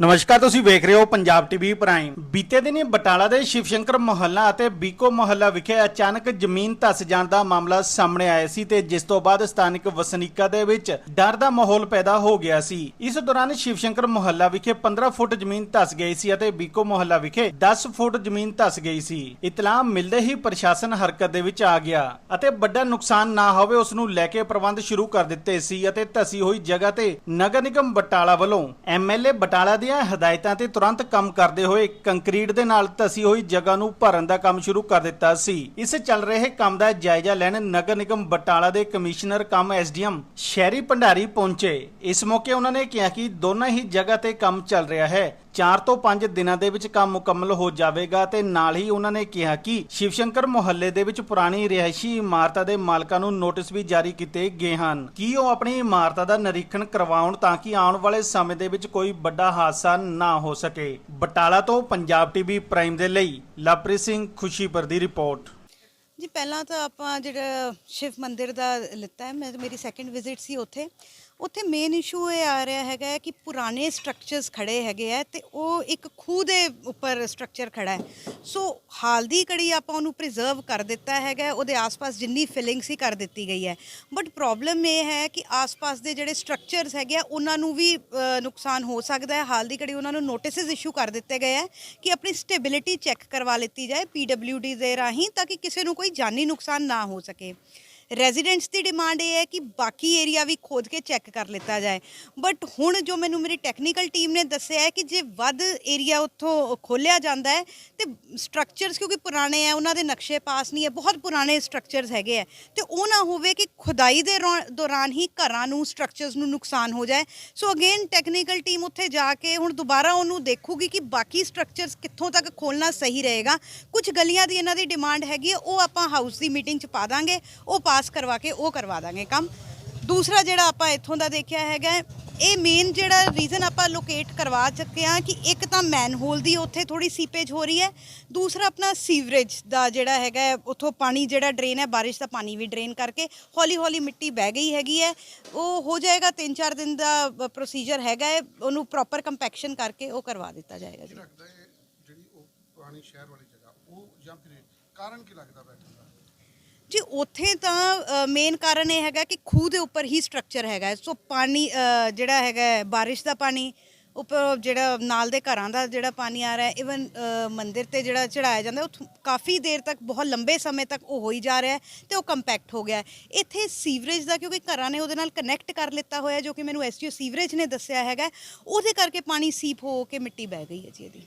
ਨਮਸਕਾਰ, ਤੁਸੀਂ ਵੇਖ ਰਹੇ ਹੋ ਪੰਜਾਬ ਟੀਵੀ ਪ੍ਰਾਈਮ। ਬੀਤੇ ਦਿਨੀ ਬਟਾਲਾ ਦੇ ਸ਼ਿਵ ਸ਼ੰਕਰ ਮੁਹੱਲਾ ਅਤੇ ਬੀਕੋ ਮੁਹੱਲਾ ਵਿਖੇ ਅਚਾਨਕ ਜ਼ਮੀਨ ਧਸ ਜਾਣ ਦਾ ਮਾਮਲਾ ਸਾਹਮਣੇ ਆਇਆ ਸੀ ਤੇ ਜਿਸ ਤੋਂ ਬਾਅਦ ਸਥਾਨਕ ਵਸਨੀਕਾਂ ਦੇ ਵਿੱਚ ਡਰ ਦਾ ਮਾਹੌਲ ਪੈਦਾ ਹੋ ਗਿਆ ਸੀ। ਇਸ ਦੌਰਾਨ ਸ਼ਿਵ ਸ਼ੰਕਰ ਮੁਹੱਲਾ ਵਿਖੇ 15 ਫੁੱਟ ਜ਼ਮੀਨ ਧਸ ਗਈ ਸੀ ਅਤੇ ਬੀਕੋ ਮੁਹੱਲਾ ਵਿਖੇ 10 ਫੁੱਟ ਜ਼ਮੀਨ ਧਸ ਗਈ ਸੀ। ਇਤਲਾਹ ਮਿਲਦੇ ਹੀ ਪ੍ਰਸ਼ਾਸਨ ਹਰਕਤ ਦੇ ਵਿੱਚ ਆ ਗਿਆ ਅਤੇ ਵੱਡਾ ਨੁਕਸਾਨ ਨਾ ਹੋਵੇ ਉਸ ਨੂੰ ਲੈ ਕੇ ਪ੍ਰਬੰਧ ਸ਼ੁਰੂ ਕਰ ਦਿੱਤੇ ਸੀ ਅਤੇ ਧਸੀ ਹੋਈ ਜਗ੍ਹਾ ਤੇ ਨਗਰ ਨਿਗਮ ਬਟਾਲਾ ਵੱਲੋਂ ਐਮਐਲਏ ਬਟਾਲਾ ਦੀ ਦੀਆਂ ਹਦਾਇਤਾਂ ਤੇ ਤੁਰੰਤ ਕੰਮ ਕਰਦੇ ਹੋਏ ਕੰਕਰੀਟ ਦੇ ਨਾਲ ਧਸੀ ਹੋਈ ਜਗ੍ਹਾ ਨੂੰ ਭਰਨ ਦਾ ਕੰਮ ਸ਼ੁਰੂ ਕਰ ਦਿੱਤਾ ਸੀ। ਇਸ ਚੱਲ ਰਹੇ ਕੰਮ ਦਾ ਜਾਇਜ਼ਾ ਲੈਣ ਨਗਰ ਨਿਗਮ ਬਟਾਲਾ ਦੇ ਕਮਿਸ਼ਨਰ ਕਮ ਐਸਡੀਐਮ ਸ਼ਹਿਰੀ ਭੰਡਾਰੀ ਪਹੁੰਚੇ। ਇਸ ਮੌਕੇ ਉਹਨਾਂ ਨੇ ਕਿਹਾ ਕਿ ਦੋਨਾਂ ਹੀ ਜਗ੍ਹਾ ਤੇ ਕੰਮ ਚੱਲ ਰਿਹਾ ਹੈ। 4 ਤੋਂ 5 ਦਿਨਾਂ ਦੇ ਵਿੱਚ ਕੰਮ ਮੁਕੰਮਲ ਹੋ ਜਾਵੇਗਾ ਤੇ ਨਾਲ ਹੀ ਉਹਨਾਂ ਨੇ ਕਿਹਾ ਕਿ ਸ਼ਿਵ ਸ਼ੰਕਰ ਮੁਹੱਲੇ ਦੇ ਵਿੱਚ ਪੁਰਾਣੀ ਰਿਹਾਇਸ਼ੀ ਇਮਾਰਤਾਂ ਦੇ ਮਾਲਕਾਂ ਨੂੰ ਨੋਟਿਸ ਵੀ ਜਾਰੀ ਕੀਤੇ ਗਏ ਹਨ। ਕਿ ਉਹ ਆਪਣੀ ਇਮਾਰਤਾਂ ਦਾ ਨਿਰੀਖਣ ਕਰਵਾਉਣ ਤਾਂ ਕਿ ਆਉਣ ਵਾਲੇ ਸਮੇਂ ਦੇ ਵਿੱਚ ਕੋਈ ਵੱਡਾ ਹਾਦਸਾ ਨਾ ਹੋ ਸਕੇ? ਬਟਾਲਾ ਤੋਂ ਪੰਜਾਬ ਟੀਵੀ ਪ੍ਰਾਈਮ ਦੇ ਲਈ ਲਵਪ੍ਰੀਤ ਸਿੰਘ ਖੁਸ਼ੀਪੁਰ ਦੀ ਰਿਪੋਰਟ। ਜੀ, ਪਹਿਲਾਂ ਤਾਂ ਆਪਾਂ ਜਿਹੜਾ ਸ਼ਿਵ ਮੰਦਿਰ ਦਾ ਲਿੱਤਾ ਹੈ ਮੇਰੀ ਸੈਕੰਡ ਵਿਜ਼ਿਟ ਸੀ ਉੱਥੇ। ਉੱਥੇ ਮੇਨ ਇਸ਼ੂ ਇਹ ਆ ਰਿਹਾ ਹੈਗਾ ਕਿ ਪੁਰਾਣੇ ਸਟਰਕਚਰਸ ਖੜੇ ਹੈਗੇ ਆ ਤੇ ਉਹ ਇੱਕ ਖੂਹ ਦੇ ਉੱਪਰ ਸਟਰਕਚਰ ਖੜਾ ਹੈ। ਸੋ ਹਾਲ ਦੀ ਕੜੀ ਆਪਾਂ ਉਹਨੂੰ ਪ੍ਰੀਜ਼ਰਵ ਕਰ ਦਿੱਤਾ ਹੈਗਾ ਉਹਦੇ ਆਸ-ਪਾਸ ਜਿੰਨੀ ਫਿਲਿੰਗ ਸੀ ਕਰ ਦਿੱਤੀ ਗਈ ਹੈ। ਬਟ ਪ੍ਰੋਬਲਮ ਇਹ ਹੈ ਕਿ ਆਸ-ਪਾਸ ਦੇ ਜਿਹੜੇ ਸਟਰਕਚਰਸ ਹੈਗੇ ਆ, ਉਹਨਾਂ ਨੂੰ ਵੀ ਨੁਕਸਾਨ ਹੋ ਸਕਦਾ ਹੈ। ਹਾਲ ਦੀ ਕੜੀ ਉਹਨਾਂ ਨੂੰ ਨੋਟਿਸਸ ਇਸ਼ੂ ਕਰ ਦਿੱਤੇ ਗਏ ਹੈ ਕਿ ਆਪਣੀ ਸਟੇਬਿਲਿਟੀ ਚੈੱਕ ਕਰਵਾ ਲਿੱਤੀ ਜਾਏ ਪੀਡਬਲਯੂਡੀ ਦੇ ਰਾਹੀਂ, ਤਾਂ ਕਿ ਕਿਸੇ ਨੂੰ ਕੋਈ ਜਾਨੀ ਨੁਕਸਾਨ ਨਾ ਹੋ ਸਕੇ। ਰੈਜ਼ੀਡੈਂਟਸ ਦੀ ਡਿਮਾਂਡ ਇਹ ਹੈ ਕਿ ਬਾਕੀ ਏਰੀਆ ਵੀ ਖੋਦ ਕੇ ਚੈੱਕ ਕਰ ਲਿੱਤਾ ਜਾਏ। ਬਟ ਹੁਣ ਜੋ ਮੈਨੂੰ ਮੇਰੀ ਟੈਕਨੀਕਲ ਟੀਮ ਨੇ ਦੱਸਿਆ ਹੈ ਕਿ ਜੇ ਵੱਧ ਏਰੀਆ ਉੱਥੋਂ ਖੋਲਿਆ ਜਾਂਦਾ ਹੈ, ਤੇ ਸਟਰਕਚਰਸ ਕਿਉਂਕਿ ਪੁਰਾਣੇ ਆ ਉਹਨਾਂ ਦੇ ਨਕਸ਼ੇ ਪਾਸ ਨਹੀਂ ਹੈ, ਬਹੁਤ ਪੁਰਾਣੇ ਸਟਰਕਚਰਸ ਹੈਗੇ ਆ ਤੇ ਉਹ ਨਾ ਹੋਵੇ ਕਿ ਖੁਦਾਈ ਦੇ ਰੌ- ਦੌਰਾਨ ਹੀ ਘਰਾਂ ਨੂੰ ਸਟਰਕਚਰਸ ਨੂੰ ਨੁਕਸਾਨ ਹੋ ਜਾਏ। ਸੋ ਅਗੇਨ ਟੈਕਨੀਕਲ ਟੀਮ ਉੱਥੇ ਜਾ ਕੇ ਹੁਣ ਦੁਬਾਰਾ ਉਹਨੂੰ ਦੇਖੂਗੀ ਕਿ ਬਾਕੀ ਸਟਰਕਚਰਸ ਕਿੱਥੋਂ ਤੱਕ ਖੋਲਣਾ ਸਹੀ ਰਹੇਗਾ। ਕੁਝ ਗਲੀਆਂ ਦੀ ਇਹਨਾਂ ਦੀ ਡਿਮਾਂਡ ਹੈਗੀ ਹੈ, ਉਹ ਆਪਾਂ ਹਾਊਸ ਦੀ ਮੀਟਿੰਗ 'ਚ ਪਾ ਦਾਂਗੇ, ਉਹ ਪਾ ਪਾਸ ਕਰਵਾ ਕੇ ਉਹ ਕਰਵਾ ਦਾਂਗੇ ਕੰਮ। ਦੂਸਰਾ ਜਿਹੜਾ ਆਪਾਂ ਇੱਥੋਂ ਦਾ ਦੇਖਿਆ ਹੈਗਾ, ਇਹ ਮੇਨ ਜਿਹੜਾ ਰੀਜ਼ਨ ਆਪਾਂ ਲੋਕੇਟ ਕਰਵਾ ਚੁੱਕੇ ਆ ਕਿ ਇੱਕ ਤਾਂ ਮੈਨਹੋਲ ਦੀ ਉੱਥੇ ਥੋੜੀ ਸੀਪੇਜ ਹੋ ਰਹੀ ਹੈ, ਦੂਸਰਾ ਆਪਣਾ ਸੀਵਰੇਜ ਦਾ ਜਿਹੜਾ ਹੈਗਾ ਉੱਥੋਂ ਪਾਣੀ ਜਿਹੜਾ ਡਰੇਨ ਹੈ, ਬਾਰਿਸ਼ ਦਾ ਪਾਣੀ ਵੀ ਡਰੇਨ ਕਰਕੇ ਹੌਲੀ ਹੌਲੀ ਮਿੱਟੀ ਬਹਿ ਗਈ ਹੈਗੀ ਹੈ। ਉਹ ਹੋ ਜਾਏਗਾ 3-4 ਦਿਨ ਦਾ ਪ੍ਰੋਸੀਜਰ ਹੈਗਾ ਹੈ, ਉਹਨੂੰ ਪ੍ਰੋਪਰ ਕੰਪੈਕਸ਼ਨ ਕਰਕੇ ਉਹ ਕਰਵਾ ਦਿੱਤਾ ਜਾਏਗਾ ਜੀ। ਲੱਗਦਾ ਜਿਹੜੀ ਉਹ ਪੁਰਾਣੀ ਸ਼ਹਿਰ ਵਾਲੀ ਜਗ੍ਹਾ, ਉਹ ਜਾਂ ਫਿਰ ਕਾਰਨ ਕੀ ਲੱਗਦਾ ਬੈਠਣ ਦਾ? ਜੀ, ਉੱਥੇ ਤਾਂ ਮੇਨ ਕਾਰਨ ਇਹ ਹੈਗਾ ਕਿ ਖੂਹ ਦੇ ਉੱਪਰ ਹੀ ਸਟਰਕਚਰ ਹੈਗਾ ਸੋ ਪਾਣੀ ਜਿਹੜਾ ਹੈਗਾ ਬਾਰਿਸ਼ ਦਾ ਪਾਣੀ ਉੱਪਰ ਜਿਹੜਾ ਨਾਲ ਦੇ ਘਰਾਂ ਦਾ ਜਿਹੜਾ ਪਾਣੀ ਆ ਰਿਹਾ ਹੈ ਇਵਨ ਮੰਦਿਰ ਤੇ ਜਿਹੜਾ ਚੜਾਇਆ ਜਾਂਦਾ ਉਹ ਕਾਫੀ ਦੇਰ ਤੱਕ, ਬਹੁਤ ਲੰਬੇ ਸਮੇਂ ਤੱਕ ਉਹ ਹੋਈ ਜਾ ਰਿਹਾ ਹੈ ਤੇ ਉਹ ਕੰਪੈਕਟ ਹੋ ਗਿਆ ਇੱਥੇ ਸੀਵਰੇਜ ਦਾ ਕਿਉਂਕਿ ਘਰਾਂ ਨੇ ਉਹਦੇ ਨਾਲ ਕਨੈਕਟ ਕਰ ਲਿੱਤਾ ਹੋਇਆ ਜੋ ਕਿ ਮੈਨੂੰ ਐਸਜੀਓ ਸੀਵਰੇਜ ਨੇ ਦੱਸਿਆ ਹੈਗਾ ਉਹਦੇ ਕਰਕੇ ਪਾਣੀ ਸੀਪ ਹੋ ਕੇ ਮਿੱਟੀ ਬਹਿ ਗਈ ਹੈ ਜੀ ਇਹਦੀ।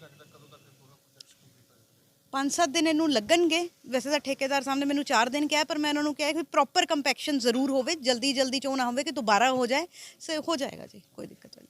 5-7 ਦਿਨ ਇਹਨੂੰ ਲੱਗਣਗੇ। ਵੈਸੇ ਤਾਂ ਠੇਕੇਦਾਰ ਸਾਹਮਣੇ ਮੈਨੂੰ 4 ਦਿਨ ਕਿਹਾ, ਪਰ ਮੈਂ ਉਹਨਾਂ ਨੂੰ ਕਿਹਾ ਕਿ ਪ੍ਰੋਪਰ ਕੰਪੈਕਸ਼ਨ ਜ਼ਰੂਰ ਹੋਵੇ ਜਲਦੀ ਜਲਦੀ ਚੋਂ ਨਾ ਹੋਵੇ ਕਿ ਦੁਬਾਰਾ ਹੋ ਜਾਏ। ਸੇ ਹੋ ਜਾਏਗਾ ਜੀ, ਕੋਈ ਦਿੱਕਤ ਨਹੀਂ।